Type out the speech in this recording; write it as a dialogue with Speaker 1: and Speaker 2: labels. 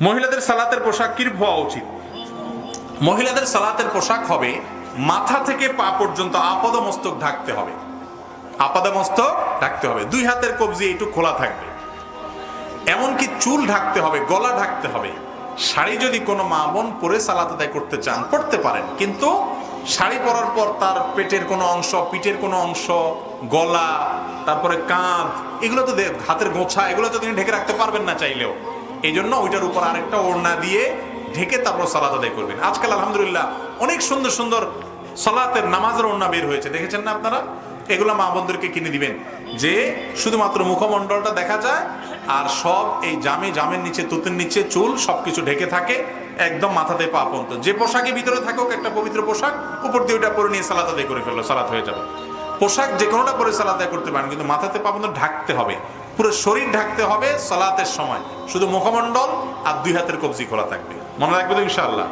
Speaker 1: মহিলাদের সালাতের পোশাক কি হওয়া উচিত? মহিলাদের সালাতের পোশাক হবে মাথা থেকে পা পর্যন্ত আপাদ মস্তক ঢাকতে হবে। আপাদ মস্তক ঢাকতে হবে। দুই হাতের কবজি একটু খোলা থাকবে। এমনকি চুল ঢাকতে হবে, গলা ঢাকতে হবে। শাড়ি যদি কোনো মা বোন পরে সালাত আদায় করতে চান করতে পারেন। কিন্তু শাড়ি পরার পর তার পেটের কোনো অংশ, পিঠের কোনো অংশ, গলা, তারপরে কাঁধ, এগুলো তো হাতের গোছা, এগুলো তো তিনি ঢেকে রাখতে পারবেন না চাইলেও। এই জন্য ওইটার উপর আরেকটা ওড়না দিয়ে ঢেকে তারপর সালাত আদায় করবেন। আজকাল আলহামদুলিল্লাহ অনেক সুন্দর সুন্দর সালাতের নামাজের ওড়না বের হয়েছে। দেখেছেন না আপনারা? এগুলো মা বোনদেরকে কিনে দিবেন। যে শুধুমাত্র মুখমণ্ডলটা দেখা যায় আর সব এই জামে, জামের নিচে, তুতের নিচে, চুল সবকিছু ঢেকে থাকে, একদম মাথাতে পা পর্যন্ত। যে পোশাকের ভিতরে থাকুক, একটা পবিত্র পোশাক, উপর দিয়ে ওইটা পরে নিয়ে সালাত আদায় করে ফেলল, সালাত হয়ে যাবে। পোশাক যে কোনোটা পরে সালাত আদায় করতে পারেন, কিন্তু মাথাতে পা পর্যন্ত ঢাকতে হবে। পুরো শরীর ঢাকতে হবে সালাতের সময়। শুধু মুখমণ্ডল আর দুই হাতের কবজি খোলা থাকবে। মনে রাখবে তো ইনশাআল্লাহ।